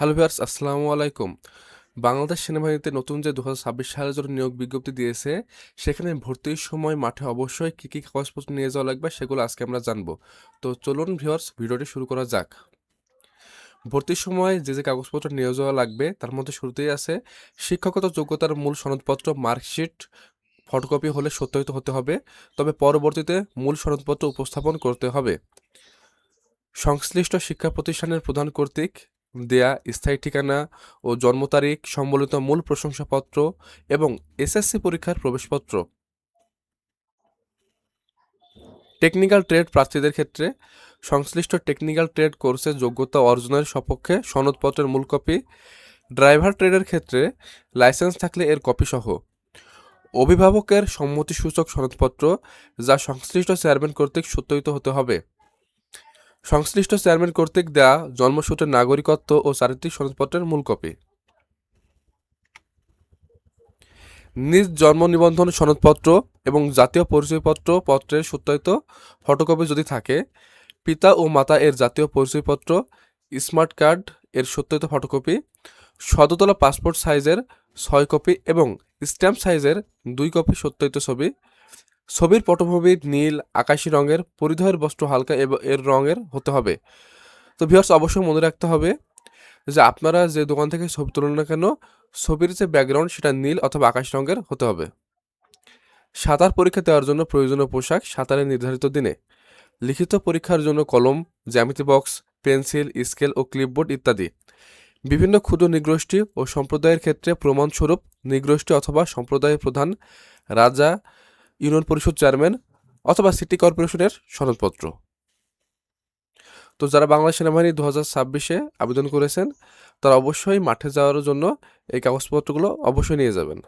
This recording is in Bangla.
হ্যালো ভিউয়ার্স, আসসালামু আলাইকুম। বাংলাদেশ সেনাবাহিনীতে নতুন যে দু হাজার ছাব্বিশ সালের জন্য নিয়োগ বিজ্ঞপ্তি দিয়েছে, সেখানে ভর্তির সময় মাঠে অবশ্যই কী কী কাগজপত্র নিয়ে যাওয়া লাগবে সেগুলো আজকে আমরা জানব। তো চলুন ভিউয়ার্স, ভিডিওটি শুরু করা যাক। ভর্তির সময় যে যে কাগজপত্র নিয়ে যাওয়া লাগবে, তার মধ্যে শুরুতেই আছে, শিক্ষাগত যোগ্যতার মূল সনদপত্র, মার্কশিট, ফটোকপি হলে সত্যায়িত হতে হবে, তবে পরবর্তীতে মূল সনদপত্র উপস্থাপন করতে হবে। সংশ্লিষ্ট শিক্ষা প্রতিষ্ঠানের প্রধান কর্তৃক দেয়া স্থায়ী ঠিকানা ও জন্ম তারিখ সম্বলিত মূল প্রশংসাপত্র এবং এসএসসি পরীক্ষার প্রবেশপত্র। টেকনিক্যাল ট্রেড প্রার্থীদের ক্ষেত্রে সংশ্লিষ্ট টেকনিক্যাল ট্রেড কোর্সে যোগ্যতা অর্জনের সপক্ষে সনদপত্রের মূল কপি। ড্রাইভার ট্রেডের ক্ষেত্রে লাইসেন্স থাকলে এর কপি সহ অভিভাবকের সম্মতিসূচক সনদপত্র যা সংশ্লিষ্ট চেয়ারম্যান কর্তৃক সত্যায়িত হতে হবে। সংশ্লিষ্ট চেয়ারম্যান কর্তৃক দেয়া জন্মসূত্রের নাগরিকত্ব ও চারিত্রিক সনদপত্রের মূল কপি। নিজ জন্ম নিবন্ধন সনদপত্র এবং জাতীয় পরিচয়পত্র পত্রের সত্যায়িত ফটোকপি যদি থাকে, পিতা ও মাতা এর জাতীয় পরিচয়পত্র, স্মার্ট কার্ড এর সত্যায়িত ফটোকপি সদতলা পাসপোর্ট সাইজের ছয় কপি এবং স্ট্যাম্প সাইজের দুই কপি সত্যায়িত ছবি ছবির পটভূমি নীল, আকাশি রঙের, পরিধেয়ের বস্ত্র হালকা এবং, এর রঙের হতে হবে। তো ভিউয়ার্স অবশ্যই মনে রাখতে হবে যে আপনারা যে দোকান থেকে ছবি তুলুন না কেন, ছবির যে ব্যাকগ্রাউন্ড সেটা নীল অথবা আকাশ রঙের হতে হবে। সাঁতার পরীক্ষা দেওয়ার জন্য প্রয়োজনীয় পোশাক সাঁতারের নির্ধারিত দিনে। লিখিত পরীক্ষার জন্য কলম, জ্যামিতি বক্স, পেন্সিল, স্কেল ও ক্লিপবোর্ড ইত্যাদি। বিভিন্ন ক্ষুদ্র নিগোষ্ঠী ও সম্প্রদায়ের ক্ষেত্রে প্রমাণস্বরূপ নিগোষ্ঠী অথবা সম্প্রদায়ের প্রধান রাজা ইউনিয়ন পরিষদ চেয়ারম্যান অথবা সিটি কর্পোরেশনের সনদপত্র। তো যারা বাংলা সেনাবাহিনী দু হাজার ছাব্বিশে আবেদন করেছেন, তারা অবশ্যই মাঠে যাওয়ার জন্য এই কাগজপত্রগুলো অবশ্যই নিয়ে যাবেন।